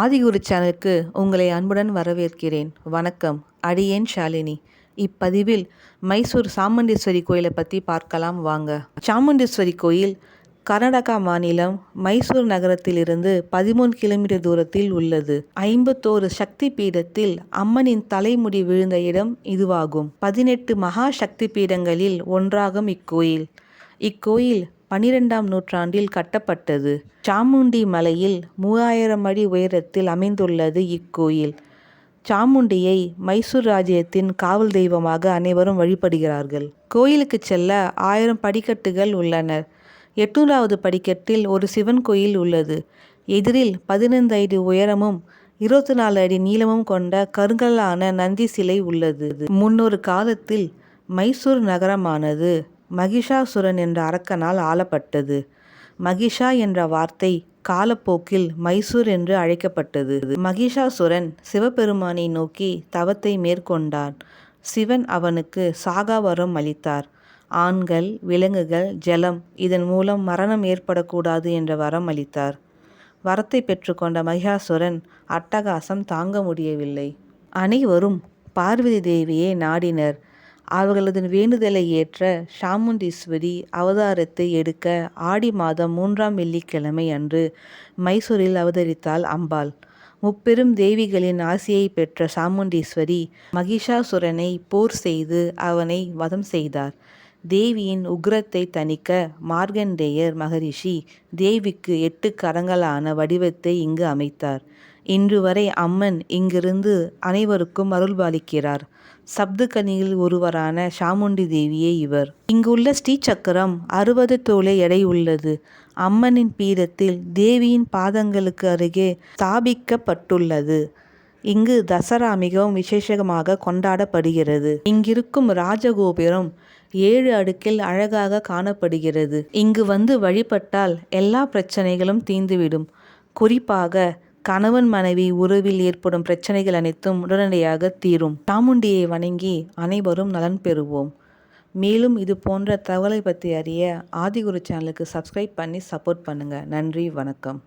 ஆதிகுரு சேனலுக்கு உங்களை அன்புடன் வரவேற்கிறேன். வணக்கம். அடியேன் ஷாலினி. இப்பதிவில் மைசூர் சாமுண்டீஸ்வரி கோயிலை பற்றி பார்க்கலாம் வாங்க. சாமுண்டீஸ்வரி கோயில் கர்நாடகா மாநிலம் மைசூர் நகரத்திலிருந்து பதிமூணு கிலோமீட்டர் தூரத்தில் உள்ளது. ஐம்பத்தோரு சக்தி பீடத்தில் அம்மனின் தலைமுடி விழுந்த இடம் இதுவாகும். பதினெட்டு மகா சக்தி பீடங்களில் ஒன்றாகும் இக்கோயில். இக்கோயில் பனிரெண்டாம் நூற்றாண்டில் கட்டப்பட்டது. சாமுண்டி மலையில் மூவாயிரம் அடி உயரத்தில் அமைந்துள்ளது இக்கோயில். சாமுண்டியை மைசூர் ராஜ்யத்தின் காவல் தெய்வமாக அனைவரும் வழிபடுகிறார்கள். கோயிலுக்கு செல்ல ஆயிரம் படிக்கட்டுகள் உள்ளனர். எட்நூறாவது படிக்கட்டில் ஒரு சிவன் கோயில் உள்ளது. எதிரில் பதினைந்து அடி உயரமும் இருபத்தி நாலு அடி நீளமும் கொண்ட கருங்கலான நந்தி சிலை உள்ளது. முன்னொரு காலத்தில் மைசூர் நகரமானது. மகிஷாசுரன் என்ற அரக்கனால் ஆளப்பட்டது. மகிஷா என்ற வார்த்தை காலப்போக்கில் மைசூர் என்று அழைக்கப்பட்டது. மகிஷாசுரன் சிவபெருமானை நோக்கி தவத்தை மேற்கொண்டான். சிவன் அவனுக்கு சாகாவரம் அளித்தார். ஆண்கள் விலங்குகள் ஜலம் இதன் மூலம் மரணம் ஏற்படக்கூடாது என்ற வரம் அளித்தார். வரத்தை பெற்றுக்கொண்ட மகிஷாசுரன் அட்டகாசம் தாங்க முடியவில்லை. அனைவரும் பார்வதி தேவியை நாடினர். அவர்களது வேண்டுதலை ஏற்ற சாமுண்டீஸ்வரி அவதாரத்தை எடுக்க ஆடி மாதம் மூன்றாம் வெள்ளிக்கிழமை அன்று மைசூரில் அவதரித்தாள் அம்பாள். முப்பெரும் தேவிகளின் ஆசியை பெற்ற சாமுண்டீஸ்வரி மகிஷாசுரனை போர் செய்து அவனை வதம் செய்தார். தேவியின் உக்ரத்தை தணிக்க மார்கண்டேயர் மகரிஷி தேவிக்கு எட்டு கரங்களான வடிவத்தை இங்கு அமைத்தார். இன்று வரை அம்மன் இங்கிருந்து அனைவருக்கும் அருள்பாலிக்கிறார். சப்துகனியில் ஒருவரான சாமுண்டி தேவியே இவர். இங்குள்ள ஸ்ரீ சக்கரம் அறுபது தோலை எடை உள்ளது. அம்மனின் பீடத்தில் தேவியின் பாதங்களுக்கு அருகே ஸ்தாபிக்கப்பட்டுள்ளது. இங்கு தசரா மிகவும் விசேஷமாக கொண்டாடப்படுகிறது. இங்கிருக்கும் ராஜகோபுரம் ஏழு அடுக்கில் அழகாக காணப்படுகிறது. இங்கு வந்து வழிபட்டால் எல்லா பிரச்சனைகளும் தீர்ந்துவிடும். குறிப்பாக கணவன் மனைவி உறவில் ஏற்படும் பிரச்சனைகள் அனைத்தும் உடனடியாக தீரும். சாமுண்டியை வணங்கி அனைவரும் நலன் பெறுவோம். மேலும் இது போன்ற தகவலை பற்றி அறிய ஆதிகுரு சேனலுக்கு சப்ஸ்கிரைப் பண்ணி சப்போர்ட் பண்ணுங்கள் நன்றி வணக்கம்.